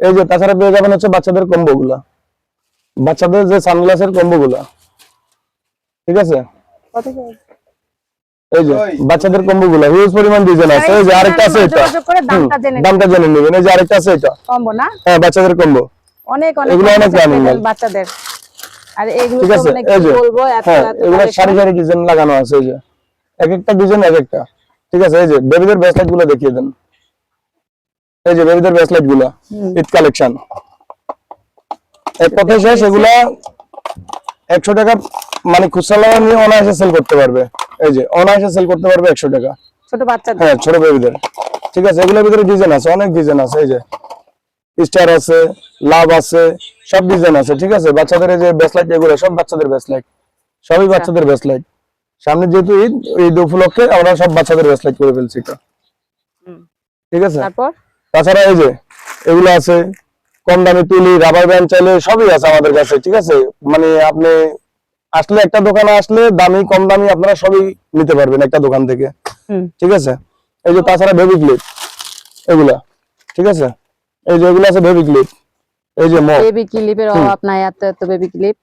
এই যে তাছাড়া পেয়ে যাবেন হচ্ছে বাচ্চাদের কম্বো গুলা বাচ্চাদের যে সানগ্লাসের কম্বো গুলা ঠিক আছে? এই যে বাচ্চাদের কম্বো গুলা হিউজ পরিমাণ ডিজাইন আছে। এই যে আরেকটা আছে এটা। দামটা জেনে নেবেন। এই যে আরেকটা আছে এটা। কম্বো না? হ্যাঁ বাচ্চাদের কম্বো। অনেক অনেক এগুলো অনেক। বাচ্চাদের আর এগুলো ঠিক আছে মানে এই যে। বলব এত হ্যাঁ এগুলো সারি সারি ডিজাইন লাগানো আছে এই যে। এক একটা ডিজাইন এক একটা। ঠিক আছে এই যে বেবিদের ব্রেসলেটগুলো দেখিয়ে দেন। এই যে বেবিদের ব্রেসলেটগুলো। ঈদ কালেকশন এক কথায় শেষ এগুলা একশো টাকা মানে খুচরা লাগা নিয়ে অনায়াসে সেল করতে পারবে। এই যে অনায়াসে সেল করতে পারবে একশো টাকা। ছোট বাচ্চাদের। হ্যাঁ ছোট বেবিদের ঠিক আছে এগুলোর ভিতরে ডিজাইন আছে অনেক ডিজাইন আছে এই যে স্টার আছে লাভ আছে সব ডিজাইন আছে ঠিক আছে? বাচ্চাদের যে ব্যাসলাইট এগুলো সব বাচ্চাদের ব্যাসলাইট সবই বাচ্চাদের ব্যাসলাইট সামনে যেহেতু ঈদ ঈদ উপলক্ষে আমরা সব বাচ্চাদের ব্যাসলাইট করে ফেলছি এটা। ঠিক আছে? তারপর? তাছাড়া এই যে এগুলো আছে কম দামে তুলি রাবার ব্যান্ড চাইলে সবই আছে আমাদের কাছে ঠিক আছে? মানে আপনি আসলে একটা দোকানে আসলে দামি কম দামি আপনারা সবই নিতে পারবেন একটা দোকান থেকে। ঠিক আছে? এই যে তাছাড়া বেবি ক্লিপ এগুলা ঠিক আছে? এই যে এগুলো আছে বেবি ক্লিপ এই যে মো বেবি ক্লিপের অভাব নাই এত এত বেবি ক্লিপ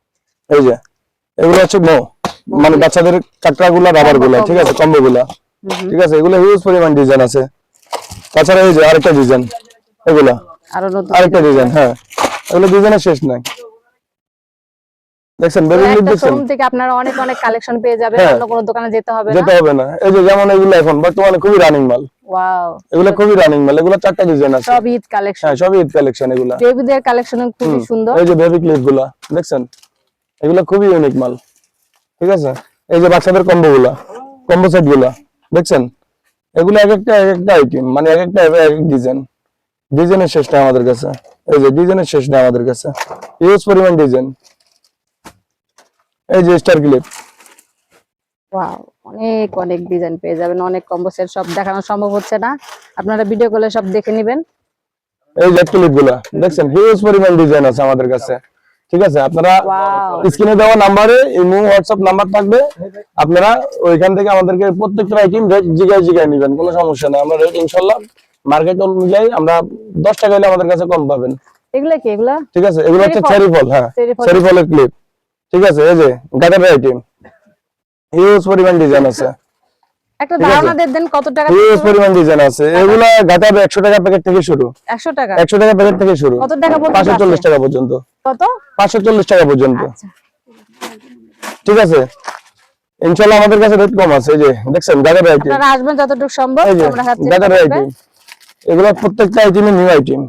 এই যে এগুলো হচ্ছে মো মানে বাচ্চাদের কাটরা গুলা রাবারগুলা ঠিক আছে? কম্বো গুলা। ঠিক আছে? এগুলো হিউজ পরিমাণ ডিজাইন আছে। তাছাড়া এই যে আরেকটা ডিজাইন এগুলা? আরেকটা ডিজাইন হ্যাঁ। এগুলো ডিজাইনের শেষ নাই। দেখছেন বেবি ক্লিপ দেখছেন শোরুম থেকে আপনারা অনেক অনেক কালেকশন পেয়ে যাবেন হ্যাঁ। অন্য কোনো দোকানে যেতে হবে না। যেতে হবে না। এই যে যেমন এগুলো এখন বর্তমানে খুবই রানিং মাল। ওয়াও এগুলো খুবই রানিং মাল। এগুলো চারটা ডিজাইন আছে। সব ঈদ কালেকশন হ্যাঁ সবই ঈদ কালেকশন এগুলা। বেবিদের কালেকশন খুবই সুন্দর। এই যে বেবি ক্লিপগুলা দেখছেন? এগুলো খুবই ইউনিক মাল। ঠিক আছে? এই যে বাচ্চাদের কম্বো গুলা কম্বো সেটগুলা দেখছেন? এগুলো এক একটা এক একটা আইটেম মানে এক একটা এক এক ডিজাইন ডিজাইনের শেষ নাই আমাদের কাছে। এই যে ডিজাইনের শেষ নাই আমাদের কাছে। ইউজ পরিমাণ ডিজাইন এই যে স্টার ক্লিপ ওয়াও অনেক অনেক ডিজাইন পেয়ে যাবেন অনেক কম্বো সেট সব দেখানো সম্ভব হচ্ছে না। আপনারা ভিডিও কলে সব দেখে নেবেন। এই যে ক্লিপগুলা দেখছেন? হিউজ পরিমাণ ডিজাইন আছে আমাদের কাছে। ঠিক আছে? আপনারা স্ক্রিনে দেওয়া নাম্বারে ইমো হোয়াটসঅ্যাপ নাম্বার থাকবে। আপনারা ওইখান থেকে আমাদেরকে প্রত্যেকটা আইটেম রেট জিগায় জিগায় নেবেন কোনো সমস্যা নেই। আমরা রেট ইনশাল্লাহ মার্কেট অনুযায়ী আমরা দশ টাকা হলে আমাদের কাছে কম পাবেন। এগুলা কি এগুলা? ঠিক আছে? এগুলো হচ্ছে চেরি ফল হ্যাঁ। চেরি ফলের ক্লিপ ঠিক আছে? এই যে গাটার আইটেম হিউজ পরিমাণ ডিজাইন আছে। একটা ধারণা দেন কত টাকা হিউজ পরিমাণ ডিজাইন আছে। এগুলা গাটার একশো টাকা প্যাকেট থেকে শুরু। একশো টাকা। একশো টাকা প্যাকেট থেকে শুরু। কত টাকা পর্যন্ত পাঁচশো চল্লিশ আছে? টাকা পর্যন্ত। কত? পাঁচশো চল্লিশ টাকা পর্যন্ত। আচ্ছা। ঠিক আছে? ইনশাল্লাহ আমাদের কাছে রেট কম আছে। যে দেখছেন গাটার আইটেম আপনারা আসবেন যতটুকু সম্ভব আমরা হাতে গাটার আইটেম এগুলো প্রত্যেকটা আইটেমে নিউ আইটেম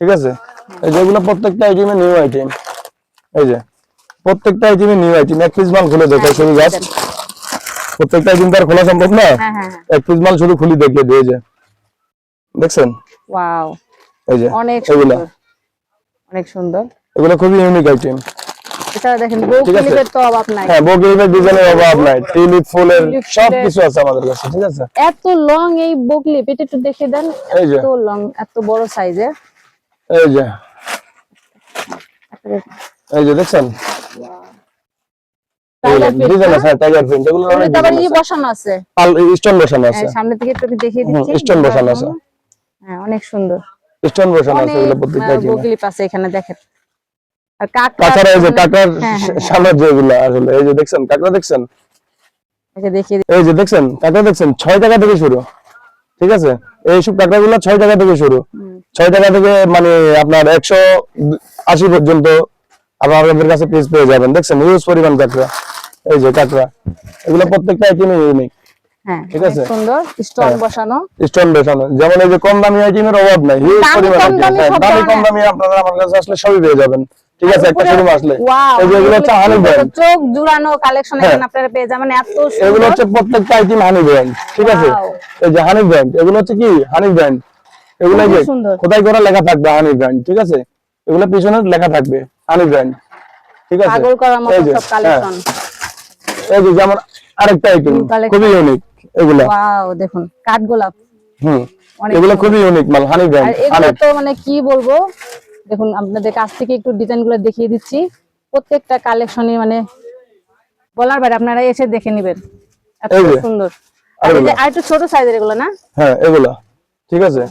ঠিক আছে? এই যেগুলো প্রত্যেকটা আইটেমে নিউ আইটেম এই যে প্রত্যেকটা আইটেমে নিউ আইটেম এক পিস মাল খুলে শুধু জাস্ট প্রত্যেকটা আইটেম তো আর খোলা সম্ভব না? হ্যাঁ হ্যাঁ হ্যাঁ। এক পিস মাল শুধু খুলি দেখিয়ে দিয়ে যে দেখছেন? ওয়াও। এই যে অনেক সুন্দর। অনেক সুন্দর। এগুলো খুবই ইউনিক আইটেম এছাড়া দেখেন বউ ঠিক আছে। ক্লিপের তো অভাব নাই। হ্যাঁ বগিলের ডিজাইনের অভাব নাই। টিলিপ ফুলের সব কিছু আছে আমাদের কাছে ঠিক আছে? এত লং এই বকলিপ এটা একটু দেখে দেন। এত লং এত বড় সাইজের এই যে। এই যে দেখছেন? সামনে থেকে একটু দেখিয়ে দিচ্ছি stone বসানো আছে। হ্যাঁ অনেক সুন্দর। স্টোন বসানো আছে এগুলো প্রত্যেকটা আইটেমে আছে এখানে দেখেন। আর কাকড়া এই যে কাকার। সাম্রাজ্য এগুলো আসলে এই যে দেখছেন কাকড়া দেখছেন? একে দেখিয়ে দিই। এই যে দেখছেন কাকড়া দেখছেন? ছয় টাকা থেকে শুরু ঠিক আছে? এইসব কাকড়া গুলো ছয় টাকা থেকে শুরু। ছয় টাকা থেকে মানে আপনার একশো আশি পর্যন্ত আবার আপনাদের কাছে পিস পেয়ে যাবেন। দেখছেন হিউজ পরিমাণ কাকড়া। এই যে কাকড়া এগুলো প্রত্যেকটা আইটেমে ইউনিক হ্যাঁ ঠিক আছে। সুন্দর স্টোন হ্যাঁ। বসানো। স্টোন বসানো। যেমন এই যে কম দামি আইটেমের অভাব নাই হিউজ দামি, পরিমাণ কম দামি দামি কম দামি আপনারা আমার কাছে আসলে সবই পেয়ে যাবেন। ঠিক আছে একটা শোরুম আসলে। এই যে এগুলো হচ্ছে হানি ব্র্যান্ড চোখ জুড়ানো কালেকশন হ্যাঁ। এখানে আপনারা পেয়ে যাবেন এত এগুলো হচ্ছে প্রত্যেকটা আইটেম হানি ব্র্যান্ড ঠিক আছে? এই যে হানি ব্র্যান্ড এগুলো হচ্ছে কি? হানি ব্র্যান্ড এগুলো যে সুন্দর। কোথায় করে লেখা থাকবে হানি ব্র্যান্ড ঠিক আছে? এগুলো পিছনে লেখা থাকবে হানি ব্র্যান্ড ঠিক আছে? পাগল করার মতো সব কালেকশন এই যে যেমন আরেকটা আইটেম খুবই ইউনিক এগুলা। ওয়াও দেখুন কাঠগোলাপ হুম এগুলো খুবই ইউনিক মাল হানি আর ব্র্যান্ড এগুলো তো মানে কি বলব? দেখুন আপনাদের কাছ থেকে একটু ডিজাইনগুলো দেখিয়ে দিচ্ছি। প্রত্যেকটা কালেকশনই মানে বলার বাইরে আপনারা এসে দেখে নেবেন। এত সুন্দর। আর। আরেকটু ছোট সাইজের এগুলো না? হ্যাঁ এগুলা। ঠিক আছে?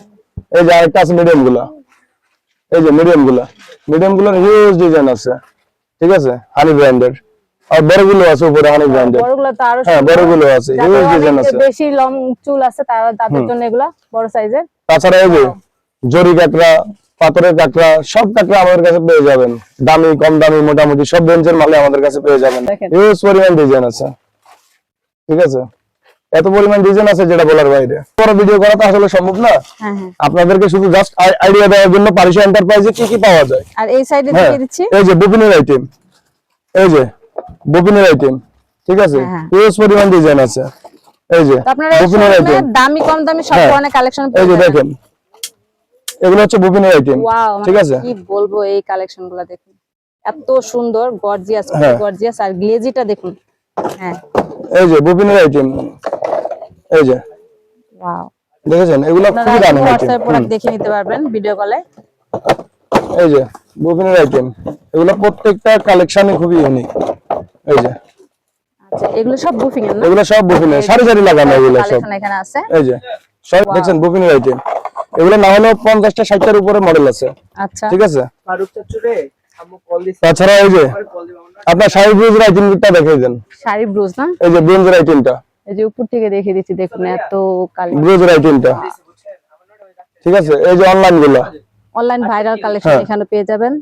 এই যে আরেকটা আছে মিডিয়ামগুলা এই যে মিডিয়ামগুলা মিডিয়ামগুলোর হিউজ ডিজাইন আছে। ঠিক আছে? হানি ব্র্যান্ডের আর বড়গুলো আছে উপরে বড়গুলো তো আরও হ্যাঁ সুন্দর। বড়গুলো আছে হিউজ ডিজাইন আছে। বেশি লং চুল আছে তারা তাদের জন্য এগুলা বড় সাইজের তাছাড়া এই যে জরি কাঁকড়া পাথরের কাঁকড়া সব কাঁকড়া আমাদের কাছে পেয়ে যাবেন। দামি কম দামি মোটামুটি সব রেঞ্জের মালে আমাদের কাছে পেয়ে যাবেন। হিউজ পরিমাণ ডিজাইন আছে। ঠিক আছে? এত পরিমাণ ডিজাইন আছে যেটা বলার বাইরে। বড় ভিডিও করা তো আসলে সম্ভব না। হ্যাঁ হ্যাঁ। আপনাদেরকে শুধু জাস্ট আইডিয়া দেওয়ার জন্য পারিশা এন্টারপ্রাইজে কি কি পাওয়া যায়? আর এই সাইডে হ্যাঁ দেখিয়ে দিচ্ছি। এই যে বুকিনের আইটেম এই যে বুকিনের আইটেম ঠিক আছে? হ্যাঁ, হ্যাঁ। হিউজ পরিমাণ ডিজাইন আছে। এই যে আপনারা এই আইটেম দামি কম দামি সব হ্যাঁ। ধরনের কালেকশন এই যে দেখেন এগুলো হচ্ছে বুকিনের আইটেম ঠিক আছে? কি বলব এই কালেকশনগুলা দেখুন। এত সুন্দর গর্জিয়াস হ্যাঁ। গর্জিয়াস আর গ্লেজিটা দেখুন। হ্যাঁ। এই যে বুকিনের আইটেম এই যে। ওয়াও দেখেছেন? এগুলো আপনারা খুবই দামি আইটেম প্রোডাক্ট দেখে নিতে পারবেন ভিডিও কলে এই যে বুকিনের আইটেম এগুলো প্রত্যেকটা কালেকশনই খুবই ইউনিক এই যে। আচ্ছা এগুলো সব বুফিং এর না? এগুলো সব বুকিনের সারি সারি লাগানো এগুলো সব। এখানে আছে? এই যে সব দেখছেন বুকিনের আইটেম এগুলো না হলেও পঞ্চাশটা ষাটটার উপরে মডেল আছে। আচ্ছা। ঠিক আছে? ফারুক চাচুরে আম্মু কল দিছে। তাছাড়া এই যে কল আপনার শাড়ি ব্রুজের আইটেমটা দেখিয়ে দেন। শাড়ি ব্রুজ না? এই যে ব্রোঞ্জের আইটেমটা এই যে উপর থেকে দেখিয়ে দিচ্ছি দেখুন এত ব্রোঞ্জের আইটেমটা ঠিক আছে? এই যে অনলাইনগুলো। Online viral collection. এখানে পেয়ে যাবেন।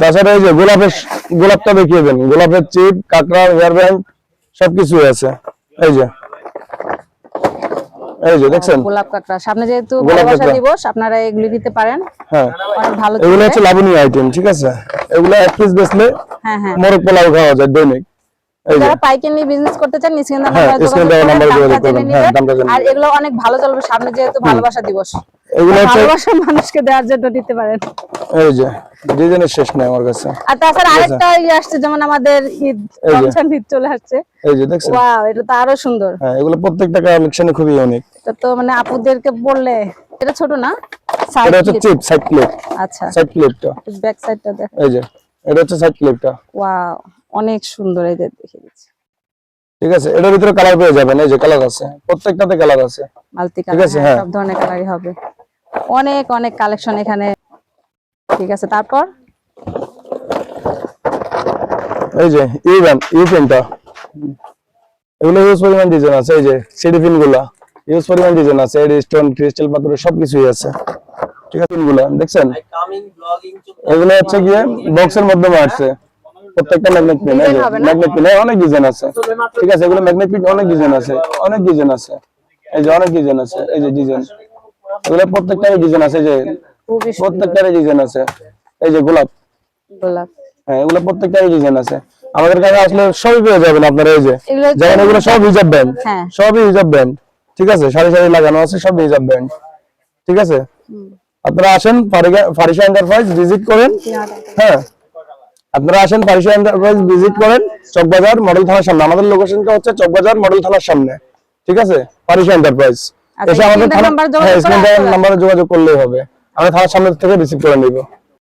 তাছাড়া এই যে গোলাপের গোলাপটা দেখিয়ে দেন। গোলাপের চিপ কাঁকড়া হেয়ার ব্যান্ড আছে। এই যে। এই যে দেখছেন? গোলাপ কাঁকড়া। সামনে যেহেতু ভালোবাসা দিবস আপনারা এগুলি দিতে পারেন। হ্যাঁ। অনেক ভালো এগুলো হচ্ছে লাবণী আইটেম ঠিক আছে? এগুলো এক পিস বেচলে হ্যাঁ হ্যাঁ। মোরগ পোলাও খাওয়া যায় দৈনিক। যারা পাইকারি বিজনেস করতে চান হ্যাঁ, নাম্বারে। হ্যাঁ, আর এগুলো অনেক ভালো চলবে। সামনে যেহেতু ভালোবাসা দিবস। এগুলো হচ্ছে মানুষকে দেওয়ার জন্য দিতে পারেন। এই যে ডিজাইনের শেষ নাই আমার কাছে। আর তাছাড়া আরেকটা ইয়ে আসছে যেমন আমাদের ঈদ এই ঈদ চলে আসছে। এই যে দেখছেন? ওয়াও এটা তো আরও সুন্দর। হ্যাঁ এগুলো প্রত্যেকটা কালেকশনে খুবই ইউনিক এটা তো মানে আপুদেরকে বললে এটা ছোট না? এটা হচ্ছে চিপ সাইড ক্লিপ আচ্ছা। সাইড ক্লিপটা ব্যাক সাইডটা দেখ। এই যে এটা হচ্ছে সাইড ক্লিপটা ওয়াও অনেক সুন্দর এই যে দেখে দিচ্ছি। ঠিক আছে এটার ভিতরে কালার পেয়ে যাবেন এই যে কালার আছে। প্রত্যেকটাতে কালার আছে। মাল্টি কালার আছে, হ্যাঁ। সব ধরনের কালারই হবে। অনেক অনেক কালেকশন এখানে। ঠিক আছে তারপর? এই যে ইভেন ইউ পেনটা এগুলো ইউজ পরিমাণ ডিজাইন আছে এই যে সিডি পিনগুলা। ইউজ পরিমাণ ডিজাইন আছে এই স্টোন ক্রিস্টাল পাথরের সবকিছুই আছে। ঠিক আছে পিনগুলা দেখছেন? এগুলো হচ্ছে গিয়ে বক্সের মাধ্যমে আসছে। প্রত্যেকটা ম্যাগনেট পিন এই যে না? ম্যাগনেট পিন অনেক ডিজাইন আছে। ঠিক আছে এগুলো ম্যাগনেট পিন অনেক ডিজাইন আছে অনেক ডিজাইন আছে। এই যে অনেক ডিজাইন আছে এই যে ডিজাইন এগুলো প্রত্যেকটারই ডিজাইন আছে যে প্রত্যেকটারই ডিজাইন আছে। এই যে গোলাপ। গোলাপ। হ্যাঁ এগুলো প্রত্যেকটারই ডিজাইন আছে। আমাদের কাছে আসলে সবই পেয়ে যাবেন আপনারা এই যে। যেমন এগুলো সব হিজাব ব্যান্ড। সবই হিজাব ব্যান্ড ঠিক আছে? সারি সারি লাগানো আছে সব হিজাব ব্যান্ড ঠিক আছে? আপনারা আসেন ফারিসা এন্টারপ্রাইজ ভিজিট করেন। হ্যাঁ। আপনারা আসেন ফারিসা এন্টারপ্রাইজ ভিজিট করেন চকবাজার মডেল থানার সামনে। আমাদের লোকেশনটা হচ্ছে চকবাজার মডেল থানার সামনে। ঠিক আছে? ফারিসা এন্টারপ্রাইজ এসে আমাদের নাম্বারে যোগাযোগ হ্যাঁ নাম্বারে যোগাযোগ করলেই হবে। আমরা থানার সামনে থেকে রিসিভ করে নিব।